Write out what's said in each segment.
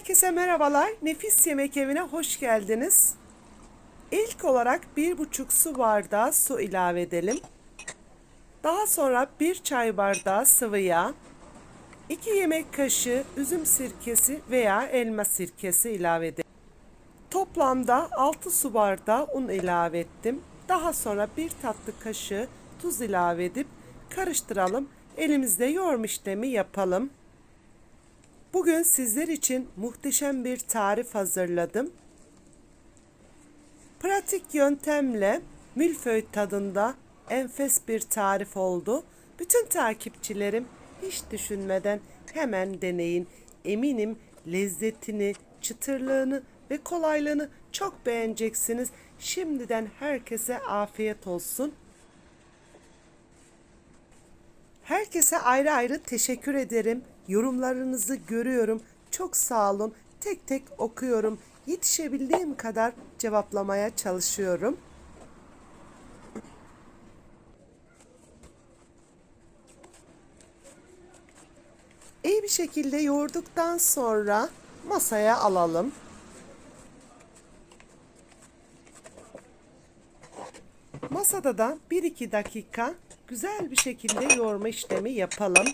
Herkese merhabalar. Nefis Yemek Evi'ne hoş geldiniz. İlk olarak bir buçuk su bardağı su ilave edelim. Daha sonra bir çay bardağı sıvı yağ, 2 yemek kaşığı üzüm sirkesi veya elma sirkesi ilave edelim. Toplamda 6 su bardağı un ilave ettim. Daha sonra bir tatlı kaşığı tuz ilave edip karıştıralım. Elimizde yoğurma işlemi yapalım. Bugün sizler için muhteşem bir tarif hazırladım. Pratik yöntemle milföy tadında enfes bir tarif oldu. Bütün takipçilerim hiç düşünmeden hemen deneyin. Eminim lezzetini, çıtırlığını ve kolaylığını çok beğeneceksiniz. Şimdiden herkese afiyet olsun. Herkese ayrı ayrı teşekkür ederim. Yorumlarınızı görüyorum. Çok sağ olun. Tek tek okuyorum. Yetişebildiğim kadar cevaplamaya çalışıyorum. İyi bir şekilde yoğurduktan sonra masaya alalım. Masada da 1-2 dakika güzel bir şekilde yoğurma işlemi yapalım.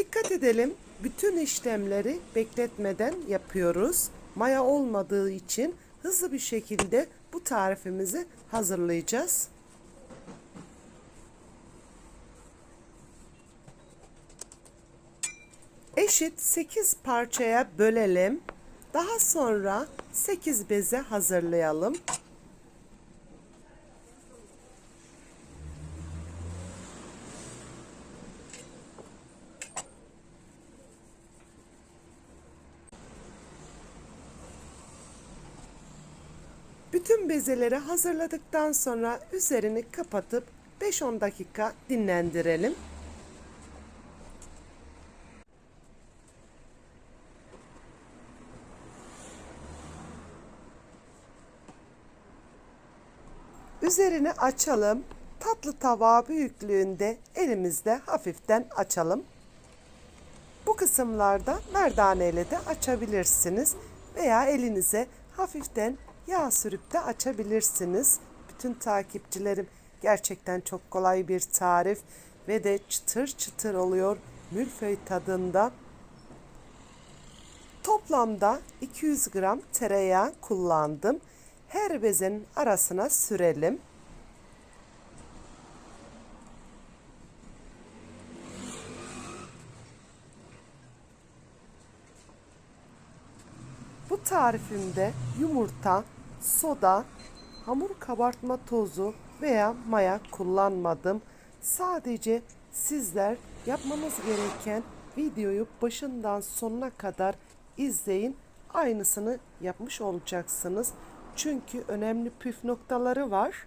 Dikkat edelim. Bütün işlemleri bekletmeden yapıyoruz. Maya olmadığı için hızlı bir şekilde bu tarifimizi hazırlayacağız. Eşit 8 parçaya bölelim. Daha sonra 8 beze hazırlayalım. Bütün bezeleri hazırladıktan sonra üzerini kapatıp 5-10 dakika dinlendirelim. Üzerini açalım. Tatlı tava büyüklüğünde elimizde hafiften açalım. Bu kısımlarda merdaneyle de açabilirsiniz veya elinize hafiften yağ sürüp de açabilirsiniz. Bütün takipçilerim gerçekten çok kolay bir tarif ve de çıtır çıtır oluyor mülföy tadında. Toplamda 200 gram tereyağı kullandım. Her bezenin arasına sürelim. Bu tarifimde yumurta, soda, hamur kabartma tozu veya maya kullanmadım. Sadece sizler yapmanız gereken videoyu başından sonuna kadar izleyin. Aynısını yapmış olacaksınız. Çünkü önemli püf noktaları var.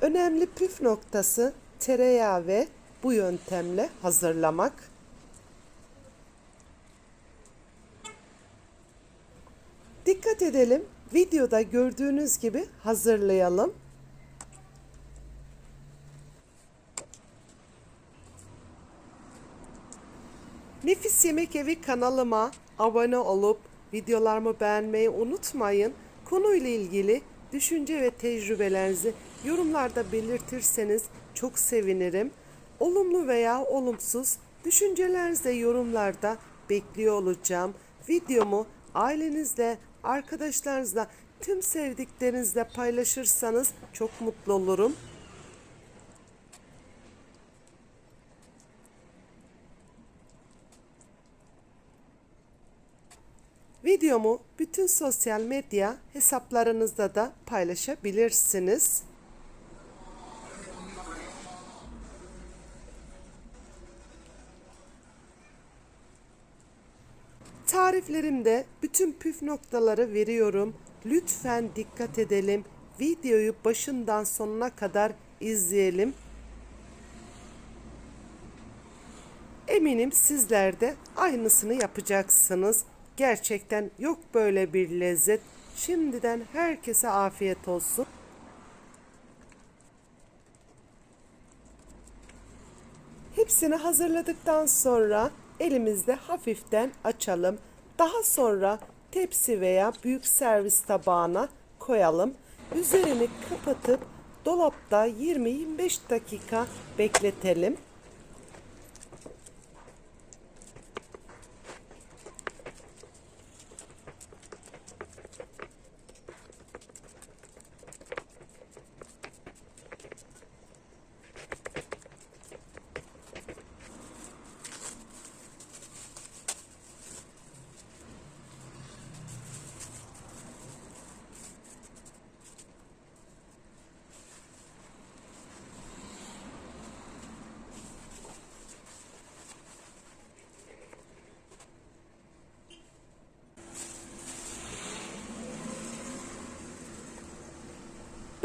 Önemli püf noktası tereyağı ve bu yöntemle hazırlamak. Dikkat edelim. Videoda gördüğünüz gibi hazırlayalım. Nefis Yemek Evi kanalıma abone olup videolarımı beğenmeyi unutmayın. Konuyla ilgili düşünce ve tecrübelerinizi yorumlarda belirtirseniz çok sevinirim. Olumlu veya olumsuz düşüncelerinizi de yorumlarda bekliyor olacağım. Videomu ailenizle, arkadaşlarınızla, tüm sevdiklerinizle paylaşırsanız çok mutlu olurum. Videomu bütün sosyal medya hesaplarınızda da paylaşabilirsiniz. Tariflerimde bütün püf noktaları veriyorum. Lütfen dikkat edelim. Videoyu başından sonuna kadar izleyelim. Eminim sizler de aynısını yapacaksınız. Gerçekten yok böyle bir lezzet. Şimdiden herkese afiyet olsun. Hepsini hazırladıktan sonra elimizde hafiften açalım. Daha sonra tepsi veya büyük servis tabağına koyalım. Üzerini kapatıp dolapta 20-25 dakika bekletelim.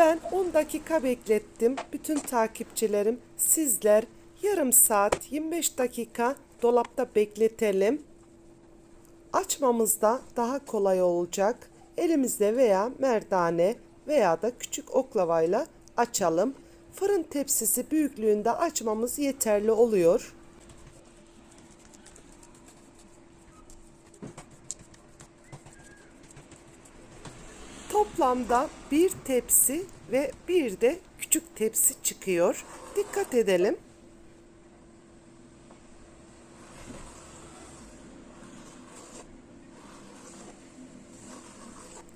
Ben 10 dakika beklettim. Bütün takipçilerim sizler yarım saat 25 dakika dolapta bekletelim. Açmamızda daha kolay olacak. Elimizde veya merdane veya da küçük oklavayla açalım. Fırın tepsisi büyüklüğünde açmamız yeterli oluyor. Toplamda bir tepsi ve bir de küçük tepsi çıkıyor. Dikkat edelim.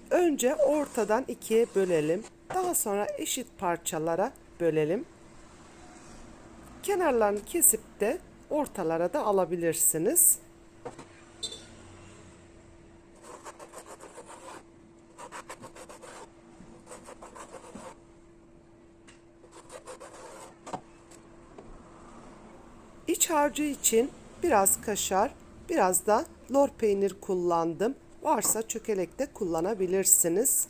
Önce ortadan ikiye bölelim. Daha sonra eşit parçalara bölelim. Kenarlarını kesip de ortalara da alabilirsiniz. İç harcı için biraz kaşar, biraz da lor peynir kullandım. Varsa çökelek de kullanabilirsiniz.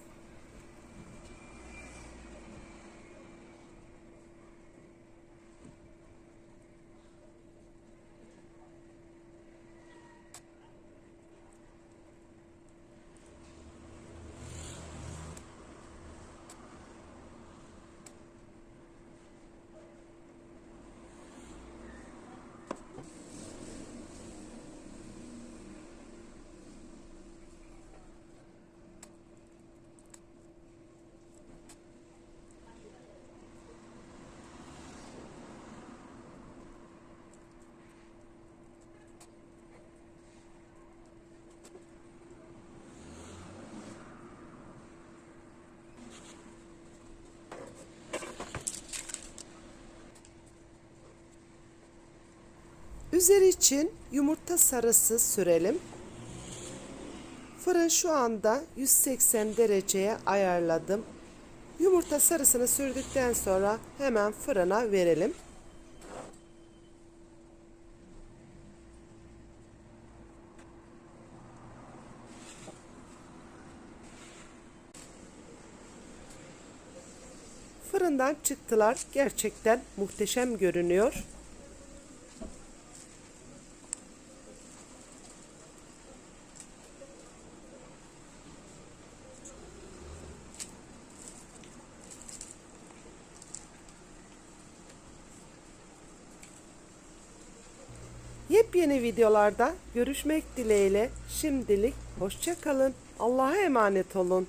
Üzeri için yumurta sarısı sürelim. Fırın şu anda 180 dereceye ayarladım. Yumurta sarısını sürdükten sonra hemen fırına verelim. Fırından çıktılar. Gerçekten muhteşem görünüyor. Yepyeni videolarda görüşmek dileğiyle şimdilik hoşça kalın. Allah'a emanet olun.